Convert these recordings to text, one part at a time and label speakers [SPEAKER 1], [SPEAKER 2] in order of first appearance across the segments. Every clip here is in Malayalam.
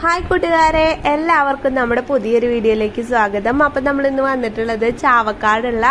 [SPEAKER 1] ഹായ് കൂട്ടുകാരെ എല്ലാവർക്കും നമ്മുടെ പുതിയൊരു വീഡിയോയിലേക്ക് സ്വാഗതം. അപ്പം നമ്മൾ ഇന്ന് വന്നിട്ടുള്ളത് ചാവക്കാടുള്ള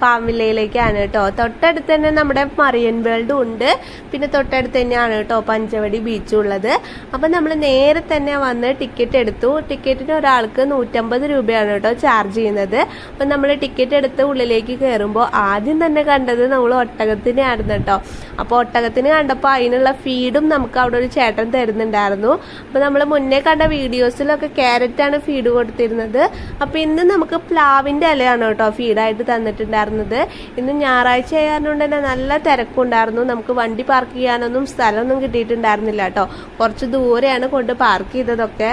[SPEAKER 1] ഫാമിലയിലേക്കാണ് കേട്ടോ. തൊട്ടടുത്ത് തന്നെ നമ്മുടെ മറിയൻ വേൾഡും ഉണ്ട്. പിന്നെ തൊട്ടടുത്ത് തന്നെയാണ് കേട്ടോ പഞ്ചവടി ബീച്ചും ഉള്ളത്. അപ്പം നമ്മൾ നേരെ തന്നെ വന്ന് ടിക്കറ്റ് എടുത്തു. ടിക്കറ്റിന് ഒരാൾക്ക് നൂറ്റമ്പത് രൂപയാണ് കേട്ടോ ചാർജ് ചെയ്യുന്നത്. അപ്പം നമ്മൾ ടിക്കറ്റ് എടുത്ത് ഉള്ളിലേക്ക് കയറുമ്പോൾ ആദ്യം തന്നെ കണ്ടത് നമ്മൾ ഒട്ടകത്തിനെയായിരുന്നു കേട്ടോ. അപ്പോൾ ഒട്ടകത്തിന് കണ്ടപ്പോൾ അതിനുള്ള ഫീഡും നമുക്ക് അവിടെ ഒരു ചേട്ടൻ തരുന്നുണ്ടായിരുന്നു. അപ്പോൾ നമ്മൾ മുന്നേ കണ്ട വീഡിയോസിലൊക്കെ ക്യാരറ്റാണ് ഫീഡ് കൊടുത്തിരുന്നത്. അപ്പോൾ ഇന്ന് നമുക്ക് പ്ലാവിന്റെ ഇലയാണ് കേട്ടോ ഫീഡായിട്ട് തന്നിട്ടുണ്ടായിരുന്നത്. ഇന്ന് ഞായറാഴ്ച ആയതുകൊണ്ട് തന്നെ നല്ല തിരക്കുണ്ടായിരുന്നു. നമുക്ക് വണ്ടി പാർക്ക് ചെയ്യാനൊന്നും സ്ഥലമൊന്നും കിട്ടിയിട്ടുണ്ടായിരുന്നില്ല കേട്ടോ. കുറച്ച് ദൂരെയാണ് കൊണ്ട് പാർക്ക് ചെയ്തതൊക്കെ.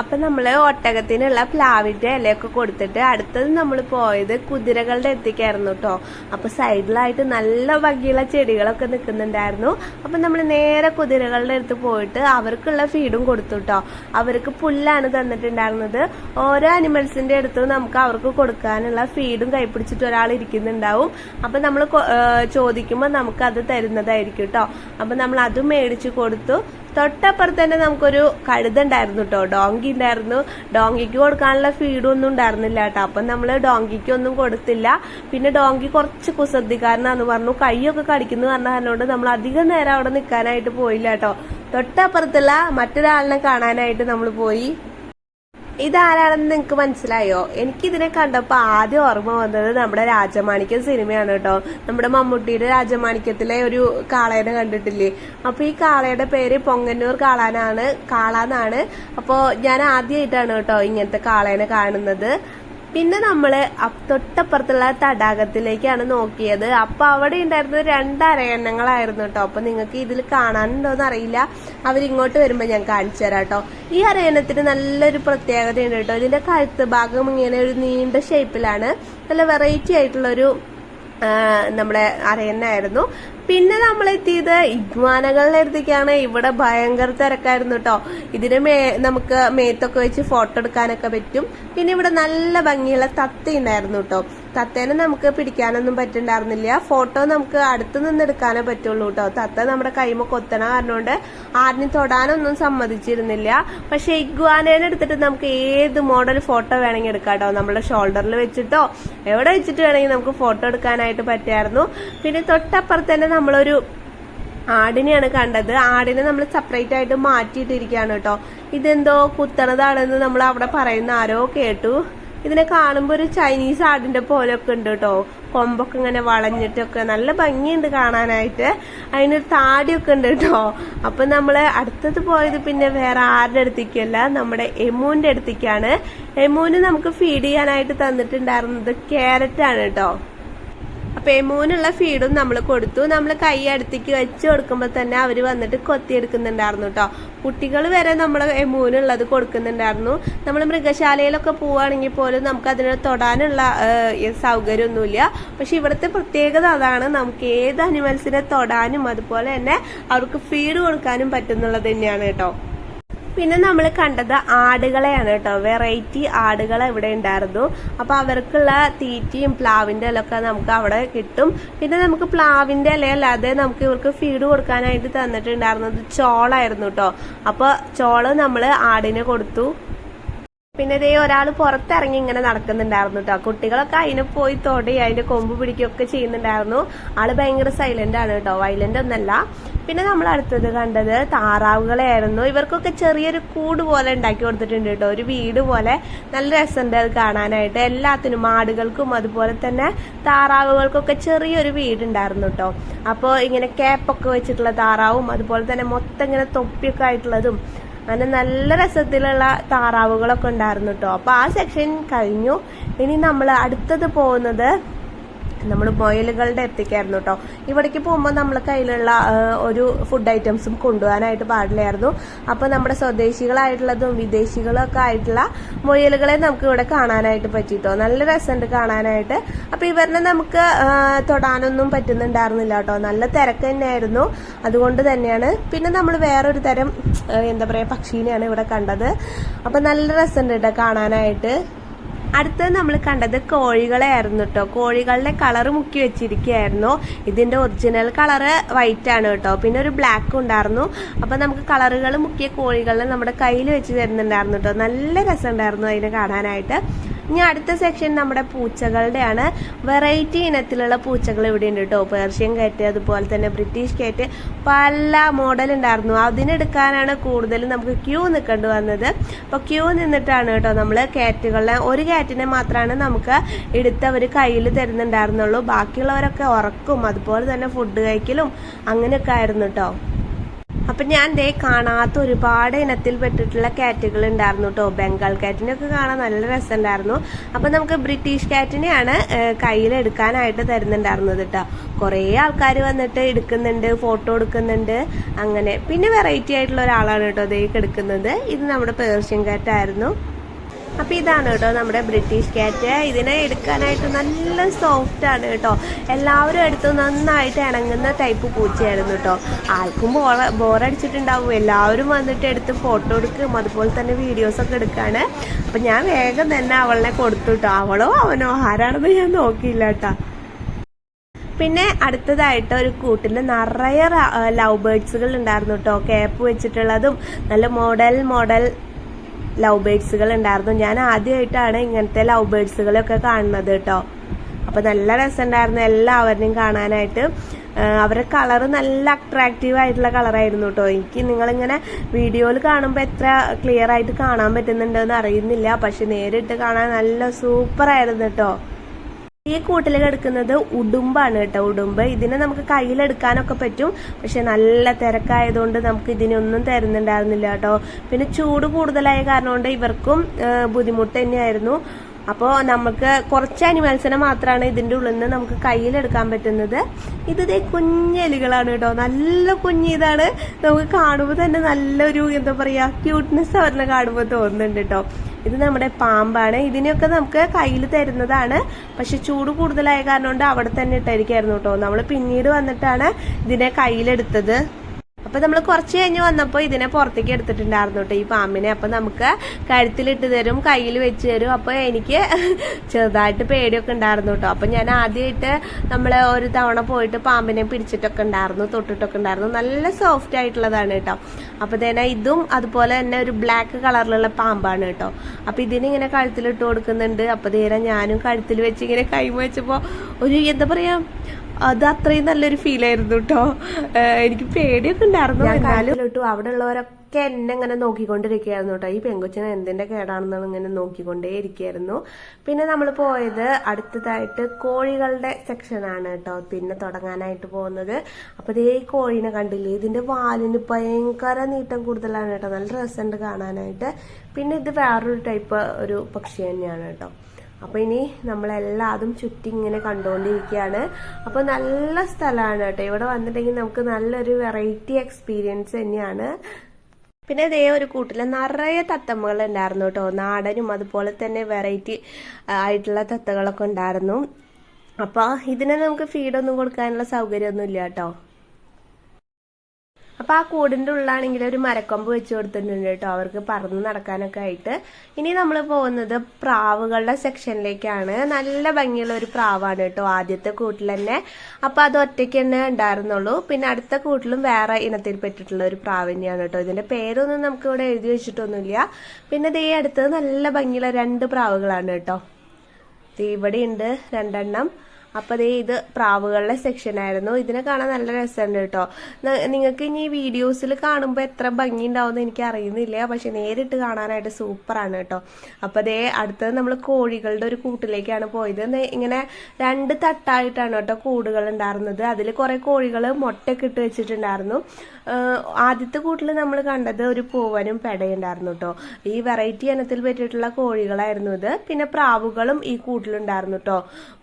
[SPEAKER 1] അപ്പൊ നമ്മൾ ഒട്ടകത്തിനുള്ള പ്ലാവിന്റെ ഇലയൊക്കെ കൊടുത്തിട്ട് അടുത്തത് നമ്മൾ പോയത് കുതിരകളുടെ എത്തിക്കായിരുന്നു കേട്ടോ അപ്പൊ സൈഡിലായിട്ട് നല്ല ഭംഗിയുള്ള ചെടികളൊക്കെ നിൽക്കുന്നുണ്ടായിരുന്നു. അപ്പൊ നമ്മൾ നേരെ കുതിരകളുടെ അടുത്ത് പോയിട്ട് അവർക്കുള്ള ഫീഡും കൊടുത്തു കേട്ടോ അവർക്ക് പുല്ലാണ് തന്നിട്ടുണ്ടായിരുന്നത്. ഓരോ അനിമൽസിന്റെ അടുത്തും നമുക്ക് അവർക്ക് കൊടുക്കാനുള്ള ഫീഡും കൈപ്പിടിച്ചിട്ട് ഒരാൾ ഇരിക്കുന്നുണ്ടാവും. അപ്പൊ നമ്മൾ ചോദിക്കുമ്പോൾ നമുക്ക് അത് തരുന്നതായിരിക്കും കേട്ടോ അപ്പൊ നമ്മൾ അത് മേടിച്ചു കൊടുത്തു. തൊട്ടപ്പുറത്ത് തന്നെ നമുക്കൊരു കഴുത ഉണ്ടായിരുന്നു കേട്ടോ ഡോങ്കി ഉണ്ടായിരുന്നു. ഡോങ്കിക്ക് കൊടുക്കാനുള്ള ഫീഡും ഒന്നും ഉണ്ടായിരുന്നില്ല കേട്ടോ അപ്പം നമ്മൾ ഡോങ്കിക്ക് ഒന്നും കൊടുത്തില്ല. പിന്നെ ഡോങ്കി കുറച്ച് കുസൃതിക്കാരനാന്ന് പറഞ്ഞു. കൈയൊക്കെ കടിക്കുന്നു പറഞ്ഞ കാരണോണ്ട് നമ്മൾ അധികം നേരം അവിടെ നിൽക്കാനായിട്ട് പോയില്ല കേട്ടോ തൊട്ടപ്പുറത്തുള്ള മറ്റൊരാളിനെ കാണാനായിട്ട് നമ്മൾ പോയി. ഇതാരാണെന്ന് നിങ്ങൾക്ക് മനസ്സിലായോ? എനിക്ക് ഇതിനെ കണ്ടപ്പോൾ ആദ്യം ഓർമ്മ വന്നത് നമ്മുടെ രാജമാണിക്യം സിനിമയാണ് കേട്ടോ. നമ്മുടെ മമ്മൂട്ടിയുടെ രാജമാണിക്യത്തിലെ ഒരു കാളേനെ കണ്ടിട്ടില്ലേ? അപ്പൊ ഈ കാളയുടെ പേര് പൊങ്ങന്നൂർ കാളാനാണ് കാളാന്നാണ് അപ്പോൾ ഞാൻ ആദ്യമായിട്ടാണ് കേട്ടോ ഇങ്ങനത്തെ കാളേനെ കാണുന്നത്. പിന്നെ നമ്മൾ തൊട്ടപ്പുറത്തുള്ള തടാകത്തിലേക്കാണ് നോക്കിയത്. അപ്പൊ അവിടെ ഉണ്ടായിരുന്നത് രണ്ട് അരയന്നങ്ങളായിരുന്നു കേട്ടോ. അപ്പൊ നിങ്ങൾക്ക് ഇതിൽ കാണാനുണ്ടോന്ന് അറിയില്ല. അവരിങ്ങോട്ട് വരുമ്പോ ഞാൻ കാണിച്ചു തരാം കേട്ടോ. ഈ അരയണത്തിന് നല്ലൊരു പ്രത്യേകതയുണ്ട് കേട്ടോ. ഇതിന്റെ കഴുത്ത് ഭാഗം ഇങ്ങനെ ഒരു നീണ്ട ഷേപ്പിലാണ്. നല്ല വെറൈറ്റി ആയിട്ടുള്ള ഒരു നമ്മുടെ അരയന്നായിരുന്നു പിന്നെ നമ്മൾ എത്തിയത് ഇഗ്വാനകളുടെ അടുത്തേക്കാണ്. ഇവിടെ ഭയങ്കര തിരക്കായിരുന്നു കേട്ടോ ഇതിന് മേ നമുക്ക് മേത്തൊക്കെ വെച്ച് ഫോട്ടോ എടുക്കാനൊക്കെ പറ്റും. പിന്നെ ഇവിടെ നല്ല ഭംഗിയുള്ള തത്ത ഉണ്ടായിരുന്നു കേട്ടോ തത്തേനെ നമുക്ക് പിടിക്കാനൊന്നും പറ്റുണ്ടായിരുന്നില്ല. ഫോട്ടോ നമുക്ക് അടുത്ത് നിന്ന് എടുക്കാനേ പറ്റുള്ളൂ കേട്ടോ തത്ത നമ്മുടെ കൈമ കൊത്തണ കാരണോണ്ട് ആരിനും തൊടാനൊന്നും സമ്മതിച്ചിരുന്നില്ല. പക്ഷെ ഇഗ്വാനേനെ എടുത്തിട്ട് നമുക്ക് ഏത് മോഡൽ ഫോട്ടോ വേണമെങ്കിൽ എടുക്കാം കേട്ടോ നമ്മുടെ ഷോൾഡറിൽ വെച്ചിട്ടോ എവിടെ വെച്ചിട്ട് വേണമെങ്കിൽ നമുക്ക് ഫോട്ടോ എടുക്കാനായിട്ട് പറ്റായിരുന്നു. പിന്നെ തൊട്ടപ്പുറത്ത് തന്നെ നമ്മളൊരു ആടിനെയാണ് കണ്ടത്. ആടിനെ നമ്മൾ സെപ്പറേറ്റ് ആയിട്ട് മാറ്റിയിട്ടിരിക്കുകയാണ് കേട്ടോ. ഇതെന്തോ കുത്തണതാണെന്ന് നമ്മൾ അവിടെ പറയുന്ന ആരോ കേട്ടു. ഇതിനെ കാണുമ്പോൾ ഒരു ചൈനീസ് ആടിന്റെ പോലൊക്കെ ഉണ്ട് കേട്ടോ. കൊമ്പൊക്കെ ഇങ്ങനെ വളഞ്ഞിട്ടൊക്കെ നല്ല ഭംഗിയുണ്ട് കാണാനായിട്ട്. അതിനൊരു താടിയൊക്കെ ഉണ്ട് കേട്ടോ. അപ്പൊ നമ്മൾ അടുത്തത് പോയത് പിന്നെ വേറെ ആരുടെ അടുത്തേക്കല്ല നമ്മുടെ എമൂന്റെ അടുത്തേക്കാണ്. എമൂന് നമുക്ക് ഫീഡ് ചെയ്യാനായിട്ട് തന്നിട്ടുണ്ടായിരുന്നത് ക്യാരറ്റ് ആണ് കേട്ടോ. അപ്പൊ എമൂനുള്ള ഫീഡും നമ്മൾ കൊടുത്തു. നമ്മൾ കൈ അടുത്തേക്ക് വെച്ച് കൊടുക്കുമ്പോൾ തന്നെ അവർ വന്നിട്ട് കൊത്തിയെടുക്കുന്നുണ്ടായിരുന്നു കേട്ടോ കുട്ടികൾ വരെ നമ്മൾ എമൂനുള്ളത് കൊടുക്കുന്നുണ്ടായിരുന്നു. നമ്മൾ മൃഗശാലയിലൊക്കെ പോവുകയാണെങ്കിൽ പോലും നമുക്ക് അതിനെ തൊടാനുള്ള സൗകര്യമൊന്നുമില്ല. പക്ഷെ ഇവിടുത്തെ പ്രത്യേകത അതാണ് നമുക്ക് ഏത് അനിമൽസിനെ തൊടാനും അതുപോലെ തന്നെ അവർക്ക് ഫീഡ് കൊടുക്കാനും പറ്റുന്നുള്ളത് തന്നെയാണ് കേട്ടോ പിന്നെ നമ്മൾ കണ്ടത് ആടുകളെയാണ് കേട്ടോ. വെറൈറ്റി ആടുകൾ ഇവിടെ ഉണ്ടായിരുന്നു. അപ്പൊ അവർക്കുള്ള തീറ്റയും പ്ലാവിന്റെ ഇലൊക്കെ നമുക്ക് അവിടെ കിട്ടും. പിന്നെ നമുക്ക് പ്ലാവിന്റെ ഇലയല്ലാതെ നമുക്ക് ഇവർക്ക് ഫീഡ് കൊടുക്കാനായിട്ട് തന്നിട്ടുണ്ടായിരുന്നത് ചോളായിരുന്നു കേട്ടോ. അപ്പൊ ചോൾ നമ്മൾ ആടിനെ കൊടുത്തു. പിന്നെ ഇതേ ഒരാൾ പുറത്തിറങ്ങി ഇങ്ങനെ നടക്കുന്നുണ്ടായിരുന്നു കേട്ടോ കുട്ടികളൊക്കെ അതിനെ പോയി തൊടി അതിന്റെ കൊമ്പ് പിടിക്കുകയൊക്കെ ചെയ്യുന്നുണ്ടായിരുന്നു. ആൾ ഭയങ്കര സൈലന്റ് ആണ് കേട്ടോ വൈലന്റ് ഒന്നല്ല. പിന്നെ നമ്മൾ അടുത്തത് കണ്ടത് താറാവുകളെയായിരുന്നു. ഇവർക്കൊക്കെ ചെറിയൊരു കൂട് പോലെ ഉണ്ടാക്കി കൊടുത്തിട്ടുണ്ട് കേട്ടോ ഒരു വീട് പോലെ നല്ല രസമുണ്ട് അത് കാണാനായിട്ട്. എല്ലാത്തിനും ആടുകൾക്കും അതുപോലെ തന്നെ താറാവുകൾക്കൊക്കെ ചെറിയൊരു വീടുണ്ടായിരുന്നു കേട്ടോ അപ്പോൾ ഇങ്ങനെ ക്യാപ്പൊക്കെ വെച്ചിട്ടുള്ള താറാവും അതുപോലെ തന്നെ മൊത്തം ഇങ്ങനെ തൊപ്പിയൊക്കെ ആയിട്ടുള്ളതും അങ്ങനെ നല്ല രസത്തിലുള്ള താറാവുകളൊക്കെ ഉണ്ടായിരുന്നു കേട്ടോ അപ്പൊ ആ സെക്ഷൻ കഴിഞ്ഞു. ഇനി നമ്മൾ അടുത്തത് പോകുന്നത് നമ്മൾ മൊയലുകളുടെ എത്തിക്കായിരുന്നു കേട്ടോ ഇവിടേക്ക് പോകുമ്പോൾ നമ്മൾ കയ്യിലുള്ള ഒരു ഫുഡ് ഐറ്റംസും കൊണ്ടുപോകാനായിട്ട് പാടില്ലായിരുന്നു. അപ്പോൾ നമ്മുടെ സ്വദേശികളായിട്ടുള്ളതും വിദേശികളും ഒക്കെ ആയിട്ടുള്ള മൊയലുകളെ നമുക്ക് ഇവിടെ കാണാനായിട്ട് പറ്റിട്ടോ നല്ല രസമുണ്ട് കാണാനായിട്ട്. അപ്പോൾ ഇവരിനെ നമുക്ക് തൊടാനൊന്നും പറ്റുന്നുണ്ടായിരുന്നില്ല കേട്ടോ നല്ല തിരക്ക് തന്നെയായിരുന്നു. അതുകൊണ്ട് തന്നെയാണ്. പിന്നെ നമ്മൾ വേറൊരു തരം എന്താ പറയുക പക്ഷീനെയാണ് ഇവിടെ കണ്ടത്. അപ്പം നല്ല രസമുണ്ട് കേട്ടോ കാണാനായിട്ട്. അടുത്തത് നമ്മൾ കണ്ടത് കോഴികളെ ആയിരുന്നു കേട്ടോ. കോഴികളുടെ കളർ മുക്കി വെച്ചിരിക്കുകയായിരുന്നു. ഇതിന്റെ ഒറിജിനൽ കളറ് വൈറ്റ് ആണ് കേട്ടോ. പിന്നെ ഒരു ബ്ലാക്ക് ഉണ്ടായിരുന്നു. അപ്പൊ നമുക്ക് കളറുകൾ മുക്കിയ കോഴികളെ നമ്മുടെ കയ്യിൽ വെച്ച് തരുന്നുണ്ടായിരുന്നു കേട്ടോ. നല്ല രസമുണ്ടായിരുന്നു അതിനെ കാണാനായിട്ട്. ഇനി അടുത്ത സെക്ഷൻ നമ്മുടെ പൂച്ചകളുടെയാണ്. വെറൈറ്റി ഇനത്തിലുള്ള പൂച്ചകൾ ഇവിടെ ഉണ്ട് കേട്ടോ. പേർഷ്യൻ കാറ്റ് അതുപോലെ തന്നെ ബ്രിട്ടീഷ് കാറ്റ് പല മോഡൽ ഉണ്ടായിരുന്നു. അതിനെടുക്കാനാണ് കൂടുതലും നമുക്ക് ക്യൂ നിൽക്കേണ്ടി വന്നത്. അപ്പോൾ ക്യൂ നിന്നിട്ടാണ് കേട്ടോ നമ്മൾ കാറ്റുകളെ ഒരു കാറ്റിനെ മാത്രമാണ് നമുക്ക് എടുത്ത് കയ്യിൽ തരുന്നുണ്ടായിരുന്നുള്ളൂ. ബാക്കിയുള്ളവരൊക്കെ ഉറക്കും. അതുപോലെ തന്നെ ഫുഡ് കഴിക്കലും അങ്ങനെയൊക്കെ ആയിരുന്നു കേട്ടോ. അപ്പൊ ഞാൻ ദേ കാണാത്ത ഒരുപാട് ഇനത്തിൽ പെട്ടിട്ടുള്ള കാറ്റുകൾ ഉണ്ടായിരുന്നു കേട്ടോ ബംഗാൾ കാറ്റിനെ ഒക്കെ കാണാൻ നല്ല രസമുണ്ടായിരുന്നു. അപ്പൊ നമുക്ക് ബ്രിട്ടീഷ് കാറ്റിനെയാണ് കയ്യിലെടുക്കാനായിട്ട് തരുന്നുണ്ടായിരുന്നത് കേട്ടോ കുറേ ആൾക്കാർ വന്നിട്ട് എടുക്കുന്നുണ്ട് ഫോട്ടോ എടുക്കുന്നുണ്ട് അങ്ങനെ. പിന്നെ വെറൈറ്റി ആയിട്ടുള്ള ഒരാളാണ് കേട്ടോ ഇതേക്ക് എടുക്കുന്നത് ഇത് നമ്മുടെ പേർഷ്യൻ കാറ്റായിരുന്നു. അപ്പൊ ഇതാണ് കേട്ടോ നമ്മുടെ ബ്രിട്ടീഷ് കാറ്റ്. ഇതിനെ എടുക്കാനായിട്ട് നല്ല സോഫ്റ്റ് ആണ് കേട്ടോ. എല്ലാവരും എടുത്ത് നന്നായിട്ട് ഇണങ്ങുന്ന ടൈപ്പ് പൂച്ചയായിരുന്നു കേട്ടോ. ആൾക്കും ബോറ ബോറടിച്ചിട്ടുണ്ടാവും എല്ലാവരും വന്നിട്ട് എടുത്ത് ഫോട്ടോ എടുക്കും. അതുപോലെ തന്നെ വീഡിയോസൊക്കെ എടുക്കാണ്. അപ്പൊ ഞാൻ വേഗം തന്നെ അവളെ കൊടുത്തു കേട്ടോ. അവളോ അവനോ ആരാണെന്ന് ഞാൻ നോക്കിയില്ല കേട്ടോ. പിന്നെ അടുത്തതായിട്ട് ഒരു കൂട്ടിൽ നിറയെ ലവ് ബേർഡ്സുകൾ ഉണ്ടായിരുന്നു കേട്ടോ. ക്യാപ്പ് വെച്ചിട്ടുള്ളതും നല്ല മോഡൽ മോഡൽ ലവ് ബേഡ്സുകൾ ഉണ്ടായിരുന്നു. ഞാൻ ആദ്യമായിട്ടാണ് ഇങ്ങനത്തെ ലവ് ബേഡ്സുകളൊക്കെ കാണുന്നത് കേട്ടോ. അപ്പൊ നല്ല രസമുണ്ടായിരുന്നു എല്ലാവരുടെയും കാണാനായിട്ട്. അവരുടെ കളർ നല്ല അട്രാക്റ്റീവ് ആയിട്ടുള്ള കളറായിരുന്നു കേട്ടോ. എനിക്ക് നിങ്ങളിങ്ങനെ വീഡിയോയിൽ കാണുമ്പോൾ എത്ര ക്ലിയർ ആയിട്ട് കാണാൻ പറ്റുന്നുണ്ടെന്ന് അറിയുന്നില്ല. പക്ഷെ നേരിട്ട് കാണാൻ നല്ല സൂപ്പർ ആയിരുന്നു കേട്ടോ. ഈ കൂട്ടിൽ കിടക്കുന്നത് ഉടുമ്പാണ് കേട്ടോ ഉടുമ്പ്. ഇതിനെ നമുക്ക് കയ്യിലെടുക്കാനൊക്കെ പറ്റും. പക്ഷെ നല്ല തിരക്കായതുകൊണ്ട് നമുക്ക് ഇതിനൊന്നും തരുന്നുണ്ടായിരുന്നില്ല കേട്ടോ. പിന്നെ ചൂട് കൂടുതലായ കാരണം കൊണ്ട് ഇവർക്കും ബുദ്ധിമുട്ട് തന്നെയായിരുന്നു. അപ്പോൾ നമുക്ക് കുറച്ച് അനിമൽസിനെ മാത്രമാണ് ഇതിന്റെ ഉള്ളിൽ നിന്ന് നമുക്ക് കയ്യിലെടുക്കാൻ പറ്റുന്നത്. ഇത് കുഞ്ഞെലികളാണ് കേട്ടോ. നല്ല കുഞ്ഞിതാണ് നമുക്ക് കാണുമ്പോൾ തന്നെ നല്ലൊരു എന്താ പറയുക ക്യൂട്ട്നെസ് അവരുടെ കാണുമ്പോൾ തോന്നുന്നുണ്ട് കേട്ടോ. ഇത് നമ്മുടെ പാമ്പാണ്. ഇതിനെയൊക്കെ നമുക്ക് കയ്യിൽ തരുന്നതാണ്. പക്ഷെ ചൂട് കൂടുതലായ കാരണം കൊണ്ട് അവിടെ തന്നെ ഇട്ടായിരിക്കായിരുന്നു കേട്ടോ. നമ്മൾ പിന്നീട് വന്നിട്ടാണ് ഇതിനെ കയ്യിലെടുത്തത്. അപ്പൊ നമ്മൾ കുറച്ച് കഴിഞ്ഞ് വന്നപ്പോൾ ഇതിനെ പുറത്തേക്ക് എടുത്തിട്ടുണ്ടായിരുന്നു കേട്ടോ ഈ പാമ്പിനെ. അപ്പൊ നമുക്ക് കഴുത്തിലിട്ട് തരും കയ്യിൽ വെച്ച് തരും. അപ്പൊ എനിക്ക് ചെറുതായിട്ട് പേടിയൊക്കെ ഉണ്ടായിരുന്നു കേട്ടോ അപ്പൊ ഞാൻ ആദ്യമായിട്ട് നമ്മൾ ഒരു തവണ പോയിട്ട് പാമ്പിനെ പിടിച്ചിട്ടൊക്കെ ഉണ്ടായിരുന്നു തൊട്ടിട്ടൊക്കെ ഉണ്ടായിരുന്നു. നല്ല സോഫ്റ്റ് ആയിട്ടുള്ളതാണ് കേട്ടോ അപ്പൊ തന്നെ ഇതും അതുപോലെ തന്നെ ഒരു ബ്ലാക്ക് കളറിലുള്ള പാമ്പാണ് കേട്ടോ അപ്പൊ ഇതിനിങ്ങനെ കഴുത്തിലിട്ട് കൊടുക്കുന്നുണ്ട്. അപ്പൊ നേരെ ഞാനും കഴുത്തിൽ വെച്ച് ഇങ്ങനെ കൈമ വെച്ചപ്പോ ഒരു എന്താ പറയാ അത് അത്രയും നല്ലൊരു ഫീൽ ആയിരുന്നു കേട്ടോ എനിക്ക് പേടിയൊക്കെ ഉണ്ടായിരുന്നു. എന്നാലും അവിടെ ഉള്ളവരൊക്കെ എന്നെ ഇങ്ങനെ നോക്കിക്കൊണ്ടിരിക്കുകയായിരുന്നു കേട്ടോ ഈ പെങ്കൊച്ചിനെ എന്തിന്റെ കേടാണെന്നാണ് ഇങ്ങനെ നോക്കിക്കൊണ്ടേ ഇരിക്കുകയായിരുന്നു പിന്നെ നമ്മൾ പോയത് അടുത്തതായിട്ട് കോഴികളുടെ സെക്ഷനാണ് കേട്ടോ പിന്നെ തുടങ്ങാനായിട്ട് പോകുന്നത്. അപ്പൊ ഇതേ കോഴിനെ കണ്ടില്ലേ? ഇതിന്റെ വാലിന് ഭയങ്കര നീട്ടം കൂടുതലാണ് കേട്ടോ നല്ല രസമുണ്ട് കാണാനായിട്ട്. പിന്നെ ഇത് വേറൊരു ടൈപ്പ് ഒരു പക്ഷി തന്നെയാണ് കേട്ടോ അപ്പോൾ ഇനി നമ്മളെല്ലാതും ചുറ്റി ഇങ്ങനെ കണ്ടുകൊണ്ടിരിക്കുകയാണ് അപ്പോൾ നല്ല സ്ഥലമാണ് കേട്ടോ. ഇവിടെ വന്നിട്ടെങ്കിൽ നമുക്ക് നല്ലൊരു വെറൈറ്റി എക്സ്പീരിയൻസ് തന്നെയാണ്. പിന്നെ ഇതേ ഒരു കൂട്ടിൽ നിറയെ തത്തമ്മകൾ ഉണ്ടായിരുന്നു കേട്ടോ. നാടനും അതുപോലെ തന്നെ വെറൈറ്റി ആയിട്ടുള്ള തത്തകളൊക്കെ ഉണ്ടായിരുന്നു. അപ്പോൾ ഇതിനെ നമുക്ക് ഫീഡൊന്നും കൊടുക്കാനുള്ള സൗകര്യമൊന്നും ഇല്ല കേട്ടോ. അപ്പൊ ആ കൂടിന്റെ ഉള്ളാണെങ്കിൽ ഒരു മരക്കൊമ്പ് വെച്ച് കൊടുത്തിട്ടുണ്ട് കേട്ടോ. അവർക്ക് പറന്ന് നടക്കാനൊക്കെ ആയിട്ട്. ഇനി നമ്മൾ പോകുന്നത് പ്രാവുകളുടെ സെക്ഷനിലേക്കാണ്. നല്ല ഭംഗിയുള്ള ഒരു പ്രാവാണ് കേട്ടോ ആദ്യത്തെ കൂട്ടിൽ തന്നെ. അപ്പൊ അത് ഒറ്റയ്ക്ക് തന്നെ ഉണ്ടായിരുന്നുള്ളൂ. പിന്നെ അടുത്ത കൂട്ടിലും വേറെ ഇനത്തിൽ പെട്ടിട്ടുള്ള ഒരു പ്രാവ് തന്നെയാണ് കേട്ടോ. ഇതിന്റെ പേരൊന്നും നമുക്ക് ഇവിടെ എഴുതി വെച്ചിട്ടൊന്നുമില്ല. പിന്നെ ദേ അടുത്തത് നല്ല ഭംഗിയുള്ള രണ്ട് പ്രാവുകളാണ് കേട്ടോ. ഇവിടെ ഉണ്ട് രണ്ടെണ്ണം. അപ്പൊ അതേ ഇത് പ്രാവുകളുടെ സെക്ഷൻ ആയിരുന്നു. ഇതിനെ കാണാൻ നല്ല രസമുണ്ട് കേട്ടോ. നിങ്ങൾക്ക് ഇനി വീഡിയോസിൽ കാണുമ്പോൾ എത്ര ഭംഗി ഉണ്ടാവുമെന്ന് എനിക്ക് അറിയുന്നില്ല. പക്ഷെ നേരിട്ട് കാണാനായിട്ട് സൂപ്പറാണ് കേട്ടോ. അപ്പോൾ അതേ അടുത്തത് നമ്മൾ കോഴികളുടെ ഒരു കൂട്ടിലേക്കാണ് പോയത്. ഇങ്ങനെ രണ്ട് തട്ടായിട്ടാണ് കേട്ടോ കൂടുകൾ ഉണ്ടായിരുന്നത്. അതിൽ കുറേ കോഴികൾ മുട്ടയൊക്കെ ഇട്ട് വെച്ചിട്ടുണ്ടായിരുന്നു. ആദ്യത്തെ കൂട്ടിൽ നമ്മൾ കണ്ടത് ഒരു പൂവനും പെടയുണ്ടായിരുന്നു കേട്ടോ ഈ വെറൈറ്റി ഇനത്തിൽ പറ്റിയിട്ടുള്ള കോഴികളായിരുന്നു ഇത്. പിന്നെ പ്രാവുകളും ഈ കൂട്ടിലുണ്ടായിരുന്നു കേട്ടോ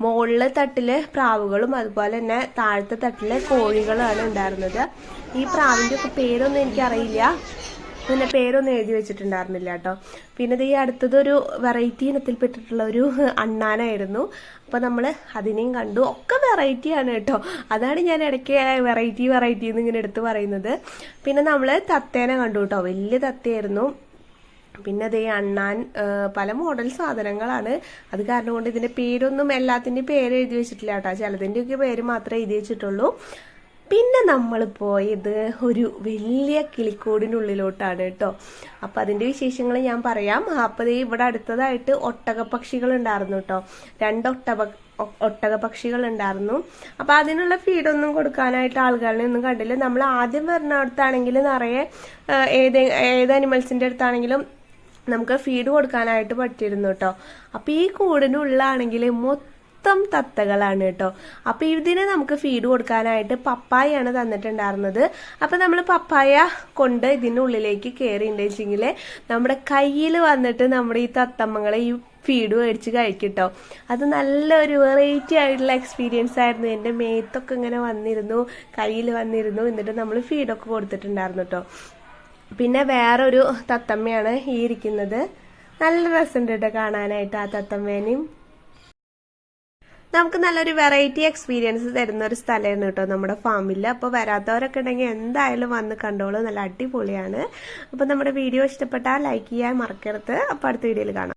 [SPEAKER 1] മുകളിലെ തട്ടിൽ പ്രാവുകളും അതുപോലെ തന്നെ താഴത്തെ തട്ടിലെ കോഴികളാണ് ഉണ്ടായിരുന്നത്. ഈ പ്രാവിന്റെ ഒക്കെ പേരൊന്നും എനിക്കറിയില്ല. പിന്നെ പേരൊന്നും എഴുതി വെച്ചിട്ടുണ്ടായിരുന്നില്ല കേട്ടോ. പിന്നെ ഈ അടുത്തതൊരു വെറൈറ്റി ഇനത്തിൽപ്പെട്ടിട്ടുള്ള ഒരു അണ്ണാനായിരുന്നു. അപ്പൊ നമ്മൾ അതിനെയും കണ്ടു. ഒക്കെ വെറൈറ്റിയാണ് കേട്ടോ. അതാണ് ഞാൻ ഇടയ്ക്ക് വെറൈറ്റി വെറൈറ്റി എന്ന് ഇങ്ങനെ എടുത്ത് പറയുന്നത്. പിന്നെ നമ്മൾ തത്തേനെ കണ്ടു കേട്ടോ. വലിയ തത്തയായിരുന്നു. പിന്നെ അതേ അണ്ണാൻ പല മോഡൽ സാധനങ്ങളാണ്. അത് കാരണം കൊണ്ട് ഇതിന്റെ പേരൊന്നും എല്ലാത്തിന്റെയും പേര് എഴുതി വെച്ചിട്ടില്ല കേട്ടോ. ചിലതിന്റെയൊക്കെ പേര് മാത്രമേ എഴുതി വെച്ചിട്ടുള്ളൂ. പിന്നെ നമ്മൾ പോയത് ഒരു വലിയ കിളിക്കൂടിനുള്ളിലോട്ടാണ് കേട്ടോ. അപ്പം അതിന്റെ വിശേഷങ്ങൾ ഞാൻ പറയാം. അപ്പം ഇവിടെ അടുത്തതായിട്ട് ഒട്ടകപ്പക്ഷികൾ ഉണ്ടായിരുന്നു കേട്ടോ. രണ്ട് ഒട്ടക പക്ഷികൾ ഉണ്ടായിരുന്നു. അപ്പം അതിനുള്ള ഫീഡൊന്നും കൊടുക്കാനായിട്ട് ആളുകളെ ഒന്നും കണ്ടില്ല. നമ്മൾ ആദ്യം വരുന്നിടത്താണെങ്കിൽ നിറയെ ഏത് ഏത് അനിമൽസിന്റെ അടുത്താണെങ്കിലും നമുക്ക് ഫീഡ് കൊടുക്കാനായിട്ട് പറ്റിയിരുന്നു കേട്ടോ. അപ്പം ഈ കൂടിനുള്ളാണെങ്കിൽ മൊത്തം തത്തകളാണ് കേട്ടോ. അപ്പോൾ ഇതിന് നമുക്ക് ഫീഡ് കൊടുക്കാനായിട്ട് പപ്പായയാണ് തന്നിട്ടുണ്ടായിരുന്നത്. അപ്പോൾ നമ്മൾ പപ്പായ കൊണ്ട് ഇതിനുള്ളിലേക്ക് കയറിയിട്ടുണ്ടെങ്കിൽ നമ്മുടെ കയ്യിൽ വന്നിട്ട് നമ്മുടെ ഈ തത്തമ്മകളെ ഈ ഫീഡ് മേടിച്ച് കഴിക്കട്ടോ അത് നല്ലൊരു വെറൈറ്റി ആയിട്ടുള്ള എക്സ്പീരിയൻസ് ആയിരുന്നു. എന്റെ മേത്തൊക്കെ ഇങ്ങനെ വന്നിരുന്നു കയ്യിൽ വന്നിരുന്നു എന്നിട്ട് നമ്മൾ ഫീഡൊക്കെ കൊടുത്തിട്ടുണ്ടായിരുന്നു കേട്ടോ. പിന്നെ വേറൊരു തത്തമ്മയാണ് ഈ ഇരിക്കുന്നത്. നല്ല രസമുണ്ട് കേട്ടോ കാണാനായിട്ട് ആ തത്തമ്മേനെയും. നമുക്ക് നല്ലൊരു വെറൈറ്റി എക്സ്പീരിയൻസ് തരുന്ന ഒരു സ്ഥലമാണ് കേട്ടോ നമ്മുടെ ഫാമിൽ അപ്പോൾ വരാത്തവരൊക്കെ ഉണ്ടെങ്കിൽ എന്തായാലും വന്ന് കണ്ടോളൂ. നല്ല അടിപൊളിയാണ്. അപ്പോൾ നമ്മുടെ വീഡിയോ ഇഷ്ടപ്പെട്ടാൽ ലൈക്ക് ചെയ്യാൻ മറക്കരുത്. അപ്പോൾ അടുത്ത വീഡിയോയിൽ കാണാം.